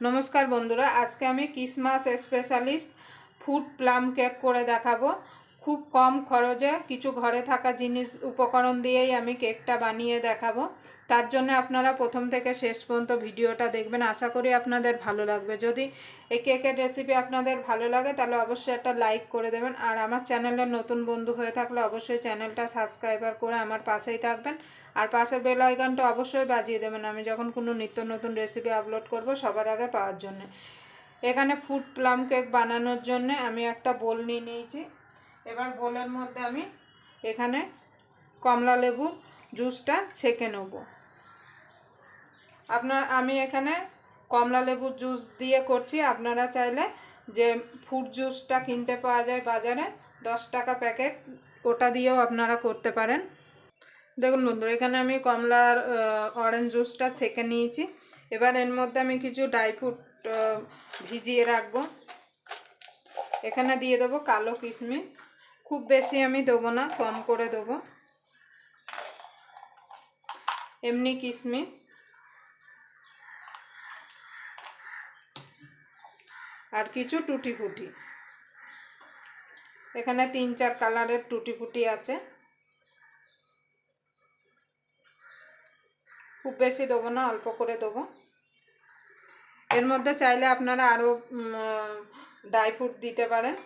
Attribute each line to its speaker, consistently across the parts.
Speaker 1: নমস্কার বন্ধুরা আজকে আমি Christmas specialist food plum cake করে দেখাবো। খুব কম খরচে কিছু ঘরে থাকা জিনিস, উপকরণ দিয়েই আমি কেকটা বানিয়ে দেখাবো। তার জন্য আপনারা প্রথম থেকে শেষ পর্যন্ত ভিডিওটা দেখবেন। আশা করি আপনাদের ভালো লাগবে। যদি এই কেকের রেসিপি আপনাদের ভালো লাগে, তাহলে অবশ্যই একটা লাইক করে দেবেন। আর আমার চ্যানেলের নতুন বন্ধু হয়ে থাকলে অবশ্যই চ্যানেলটা সাবস্ক্রাইবার করে আমার পাশেই থাকবেন। আর পাশের বেল আইকনটা অবশ্যই বাজিয়ে দেবেন। আমি যখন কোনো নিত্য নতুন রেসিপি আপলোড করব সবার আগে পাওয়ার জন্য। এখানে ফুড প্লাম কেক বানানোর জন্য আমি একটা বোল নিয়ে নিয়েছি। এবার বোলের মধ্যে আমি এখানে কমলা লেবুর জুসটা ছেঁকে নেব। আপনার, আমি এখানে কমলা লেবুর জুস দিয়ে করছি। আপনারা চাইলে যে ফ্রুট জুসটা কিনতে পাওয়া যায় বাজারে, দশ টাকা প্যাকেট, ওটা দিয়েও আপনারা করতে পারেন। দেখুন বন্ধুরা, এখানে আমি কমলার অরেঞ্জ জুসটা সেকে নিয়েছি। এবার এর মধ্যে আমি কিছু ড্রাই ফ্রুট ভিজিয়ে রাখব। এখানে দিয়ে দেবো কালো কিশমিশ। খুব বেশি আমি দেবো না, কম করে দেবো। এমনি কিশমিশ আর কিছু টুটি ফুটি এখানে তিন চার কালারের টুটি ফুটি আছে। খুব বেশি দেবো না, অল্প করে দেবো। এর মধ্যে চাইলে আপনারা আরও ড্রাই ফ্রুট দিতে পারেন।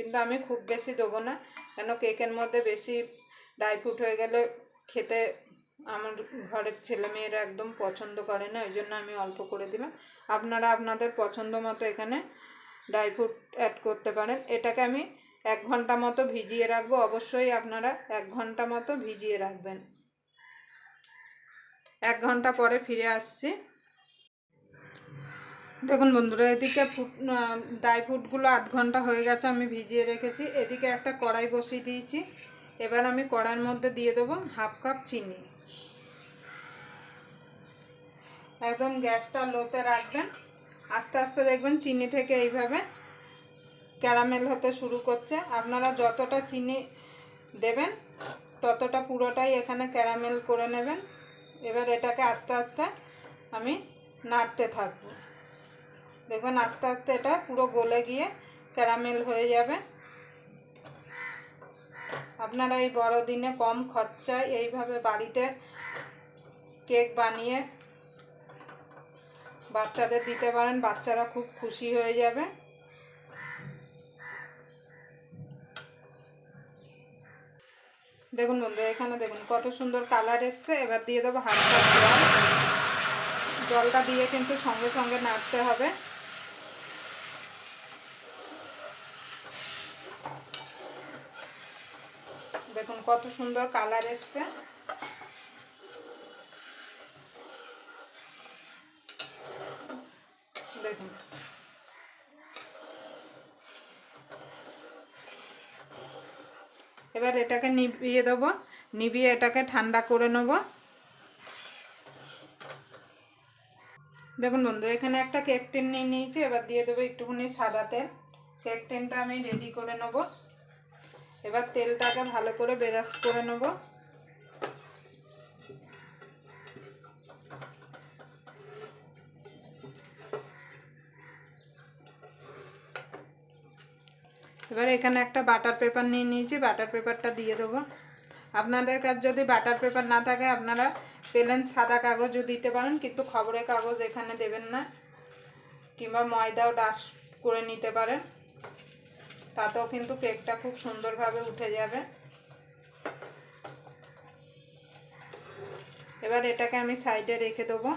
Speaker 1: কিন্তু আমি খুব বেশি দেবো না। কেন কেকের মধ্যে বেশি ড্রাই ফ্রুট হয়ে গেলে খেতে আমার ঘরের ছেলে মেয়েরা একদম পছন্দ করে না, ওই জন্য আমি অল্প করে দিলাম। আপনারা আপনাদের পছন্দ মতো এখানে ড্রাই ফ্রুট অ্যাড করতে পারেন। এটাকে আমি এক ঘণ্টা মতো ভিজিয়ে রাখব। অবশ্যই আপনারা এক ঘণ্টা মতো ভিজিয়ে রাখবেন। এক ঘণ্টা পরে ফিরে আসছি। দেখুন বন্ধুরা, এদিকে ফুট ড্রাই ফ্রুটগুলো আধ ঘণ্টা হয়ে গেছে আমি ভিজিয়ে রেখেছি। এদিকে একটা কড়াই বসিয়ে দিয়েছি। এবার আমি কড়াইয়ের মধ্যে দিয়ে দেবো হাফ কাপ চিনি। একদম গ্যাসটা লোতে রাখবেন। আস্তে আস্তে দেখবেন চিনি থেকে এইভাবে ক্যারামেল হতে শুরু করছে। আপনারা যতটা চিনি দেবেন, ততটা পুরোটাই এখানে ক্যারামেল করে নেবেন। এবার এটাকে আস্তে আস্তে আমি নাড়তে থাকব। দেখবেন আস্তে আস্তে এটা পুরো গলে গিয়ে ক্যারামেল হয়ে যাবে। আপনারা এই বড়দিনে কম খরচায় এইভাবে বাড়িতে কেক বানিয়ে বাচ্চাদের দিতে পারেন, বাচ্চারা খুব খুশি হয়ে যাবে। দেখুন বন্ধু এখানে দেখুন কত সুন্দর কালার এসছে। এবার দিয়ে দেবো জল। জলটা দিয়ে কিন্তু সঙ্গে সঙ্গে নাড়তে হবে দেখুন কত সুন্দর কালার এসছে। দেখুন। এবার এটাকে নিভিয়ে দেবো নিভিয়ে এটাকে ঠান্ডা করে নেব। দেখুন বন্ধু, এখানে একটা কেক টেন নিয়ে নিয়েছি, এবার দিয়ে দেবো একটুখানি সাদা তেল। কেক টেনটা আমি রেডি করে নেব। এবার তেলটাকে ভালো করে বেরাস করে নেব। এবার এখানে একটা বাটার পেপার নিয়ে নিয়েছি, বাটার পেপারটা দিয়ে দেবো। আপনাদের কাছে যদি বাটার পেপার না থাকে, আপনারা পেলেন সাদা কাগজও দিতে পারেন, কিন্তু খবরের কাগজ এখানে দেবেন না, কিংবা ময়দাও ডাস করে নিতে পারেন। তাতেও কিন্তু কেকটা খুব সুন্দরভাবে উঠে যাবে। এবার এটাকে আমি সাইডে রেখে দেবো।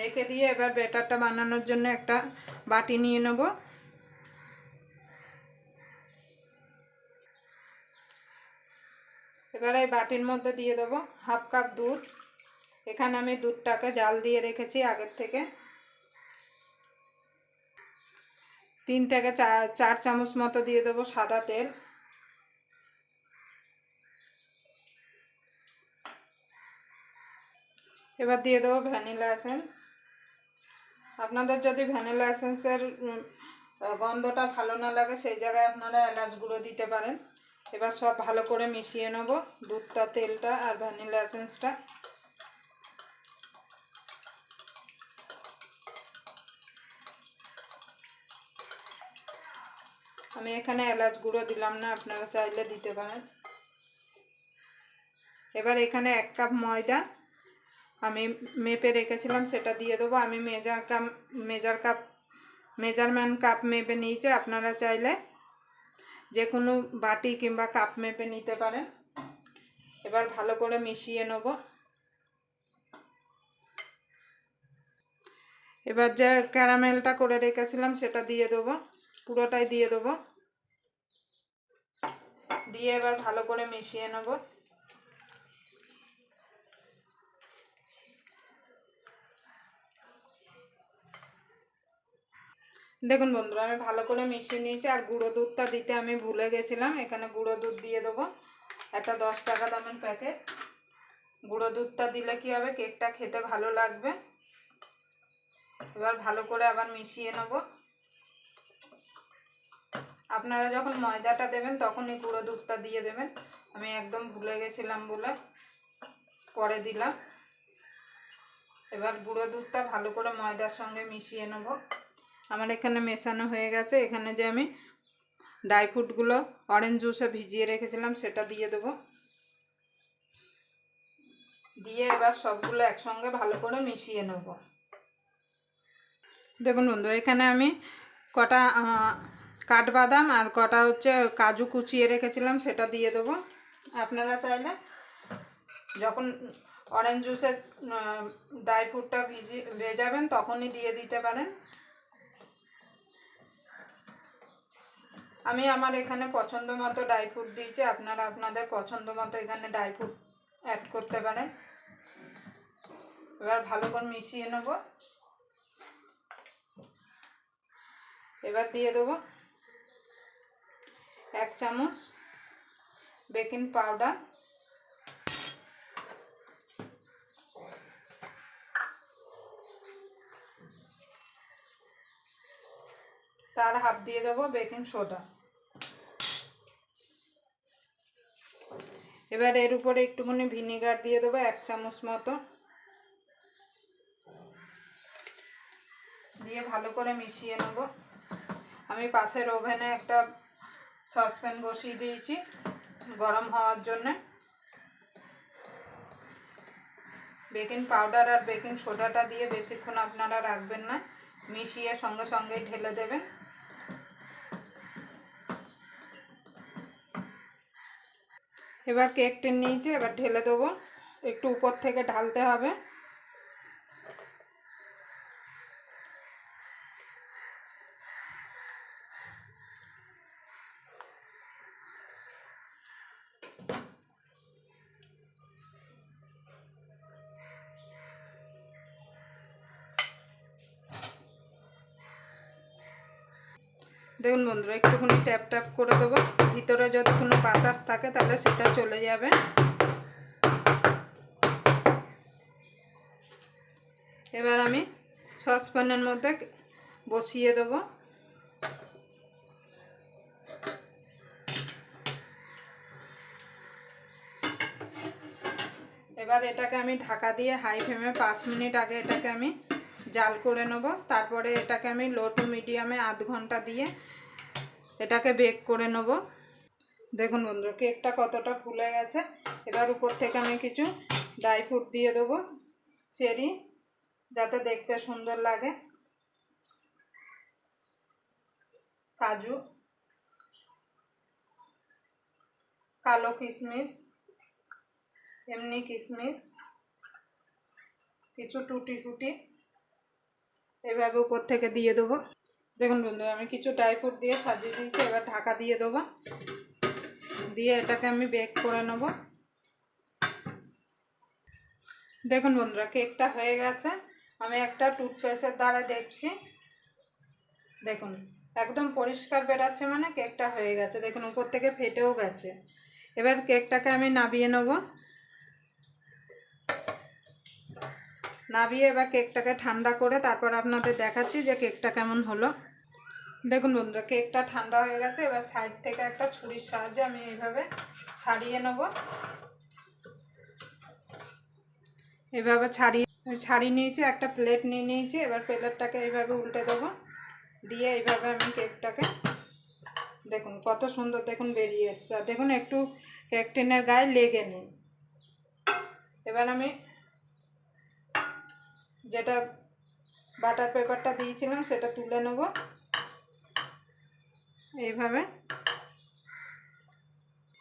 Speaker 1: রেখে দিয়ে এবার ব্যাটারটা বানানোর জন্য একটা বাটি নিয়ে নেব। এবার এই বাটির মধ্যে দিয়ে দেবো হাফ কাপ দুধ। এখানে আমি দুধটাকে জাল দিয়ে রেখেছি আগের থেকে। তিন থেকে চার চামচ মতো দিয়ে দেবো সাদা তেল। এবার দিয়ে দেবো ভ্যানিলা এসেন্স। আপনাদের যদি ভ্যানিলা এসেন্সের গন্ধটা ভালো না লাগে, সেই জায়গায় আপনারা এলাচ গুঁড়ো দিতে পারেন। এবার সব ভালো করে মিশিয়ে নেব দুধটা, তেলটা আর ভ্যানিলা এসেন্সটা। আমি এখানে এলাচ গুঁড়ো দিলাম না, আপনারা চাইলে দিতে পারেন। এবার এখানে এক কাপ ময়দা আমি মেপে রেখেছিলাম, সেটা দিয়ে দেবো। আমি measure cup measure cup, measurement cup মেপে নিয়েছি, আপনারা চাইলে যে কোনো বাটি কিংবা কাপ মেপে নিতে পারেন। এবার ভালো করে মিশিয়ে নেব। এবার যে ক্যারামেলটা করে রেখেছিলাম, সেটা দিয়ে দেবো। পুরোটাই দিয়ে দেবো। দিয়ে এবার ভালো করে মিশিয়ে নেব। দেখুন বন্ধুরা, আমি ভালো করে মিশিয়ে নিয়েছি। আর গুঁড়ো দুধটা দিতে আমি ভুলে গেছিলাম। এখানে গুঁড়ো দুধ দিয়ে দেবো। একটা দশ টাকা দামের প্যাকেট। গুঁড়ো দুধটা দিলে কি হবে? কেকটা খেতে ভালো লাগবে। এবার ভালো করে আবার মিশিয়ে নেব। আপনারা যখন ময়দাটা দেবেন, তখনই গুঁড়ো দুধটা দিয়ে দেবেন। আমি একদম ভুলে গেছিলাম বলে পরে দিলাম। এবার গুঁড়ো দুধটা ভালো করে ময়দার সঙ্গে মিশিয়ে নেব। আমার এখানে মেশানো হয়ে গেছে। এখানে যে আমি ড্রাই ফ্রুটগুলো অরেঞ্জ জুসে ভিজিয়ে রেখেছিলাম, সেটা দিয়ে দেবো। দিয়ে এবার সবগুলো একসঙ্গে ভালো করে মিশিয়ে নেব। দেখুন বন্ধু, এখানে আমি কটা কাঠবাদাম আর কটা হচ্ছে কাজু কুচিয়ে রেখেছিলাম, সেটা দিয়ে দেবো। আপনারা চাইলে যখন অরেঞ্জ জুসের ড্রাই ফ্রুটটা ভিজি, ভেজাবেন, তখনই দিয়ে দিতে পারেন। আমি আমার এখানে পছন্দ মতো ড্রাই ফ্রুট দিয়েছি, আপনারা আপনাদের পছন্দ মতো এখানে ড্রাই ফ্রুট অ্যাড করতে পারেন। এবার ভালো করে মিশিয়ে নেব। এবার দিয়ে দেবো। এক চামচ বেকিং পাউডার। তার হাফ দিয়ে দেবো বেকিং সোডা। এবার এর উপরে একটুখানি ভিনিগার দিয়ে দেবো এক চামচ মতো। দিয়ে ভালো করে মিশিয়ে নেব। আমি পাশের ওভেনে একটা সসপ্যান বসিয়ে দিয়েছি গরম হওয়ার জন্যে। বেকিং পাউডার আর বেকিং সোডাটা দিয়ে বেশিক্ষণ আপনারা রাখবেন না, মিশিয়ে সঙ্গে সঙ্গেই ঢেলে দেবেন। এবার কেক নিয়েছি, এবার ঢেলে দেবো। একটু উপর থেকে ঢালতে হবে। দেখুন বন্ধুরা, একটুখানি ট্যাপ ট্যাপ করে দেবো। ভিতরে যদি কোনো বাতাস থাকে তাহলে সেটা চলে যাবে। এবার আমি সসপ্যানের মধ্যে বসিয়ে দেবো। এবার এটাকে আমি ঢাকা দিয়ে হাই ফ্লেমে পাঁচ মিনিট আগে এটাকে আমি জাল করে নেব। তারপরে এটাকে আমি লো টু মিডিয়ামে আধ ঘণ্টা দিয়ে এটাকে বেক করে নেব। দেখুন বন্ধুরা কেকটা কতটা ফুলে গেছে। এবার উপর থেকে আমি কিছু ড্রাই ফ্রুট দিয়ে দেবো চেরি যাতে দেখতে সুন্দর লাগে। কাজু, কালো কিশমিশ, এমনি কিশমিশ, কিছু টুটি ফুটি এভাবে উপর থেকে দিয়ে দেবো। দেখুন বন্ধু আমি কিছু ড্রাই ফ্রুট দিয়ে সাজিয়ে দিয়েছি, এবার ঢাকা দিয়ে দেবো। দিয়ে এটাকে আমি বেক করে নেব। দেখুন বন্ধুরা কেকটা হয়ে গেছে। আমি একটা টুথপেস্টের দ্বারা দেখছি। দেখুন, একদম পরিষ্কার বেরাচ্ছে মানে কেকটা হয়ে গেছে। দেখুন, উপর থেকে ফেটেও গেছে। এবার কেকটাকে আমি নাবিয়ে নেব। নাবিয়ে এবার কেকটাকে ঠান্ডা করে তারপর আপনাদের দেখাচ্ছি যে কেকটা কেমন হলো। দেখুন বন্ধুরা, কেকটা ঠান্ডা হয়ে গেছে, এবার সাইড থেকে একটা ছুরির সাহায্যে আমি এইভাবে ছাড়িয়ে নেব। এভাবে ছাড়িয়ে ছাড়িয়ে নিয়েছি, একটা প্লেট নিয়ে নিয়েছি, এবার প্লেটটাকে এইভাবে উল্টে দেবো। দিয়ে এইভাবে আমি কেকটাকে, দেখুন কত সুন্দর দেখুন বেরিয়ে এসছে। দেখুন একটু কেক টিনের গায়ে লেগে নেই। এবার আমি যেটা বাটার পেপারটা দিয়েছিলাম সেটা তুলে নেব। এইভাবে।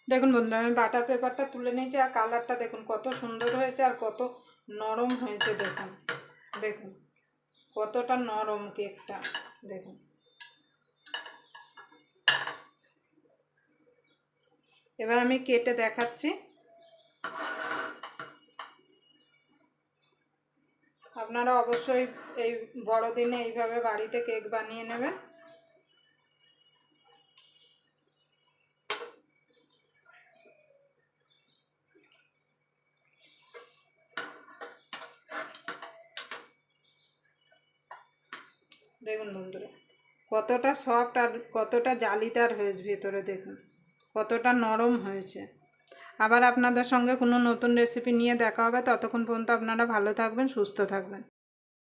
Speaker 1: দেখুন বন্ধুরা, আমি বাটার পেপারটা তুলে নিয়েছি আর কালারটা দেখুন কত সুন্দর হয়েছে আর কত নরম হয়েছে দেখুন। দেখুন, কতটা নরম কেকটা, দেখুন। এবার আমি কেটে দেখাচ্ছি। আপনারা অবশ্যই এই বড়দিনে এইভাবে বাড়িতে কেক বানিয়ে নেবেন। দেখুন বন্ধুরা, কতটা সফট আর কতটা জালিদার হয়েছে ভেতরে দেখুন, কতটা নরম হয়েছে। আবার আপনাদের সঙ্গে কোনো নতুন রেসিপি নিয়ে দেখা হবে, ততক্ষণ পর্যন্ত আপনারা ভালো থাকবেন, সুস্থ থাকবেন।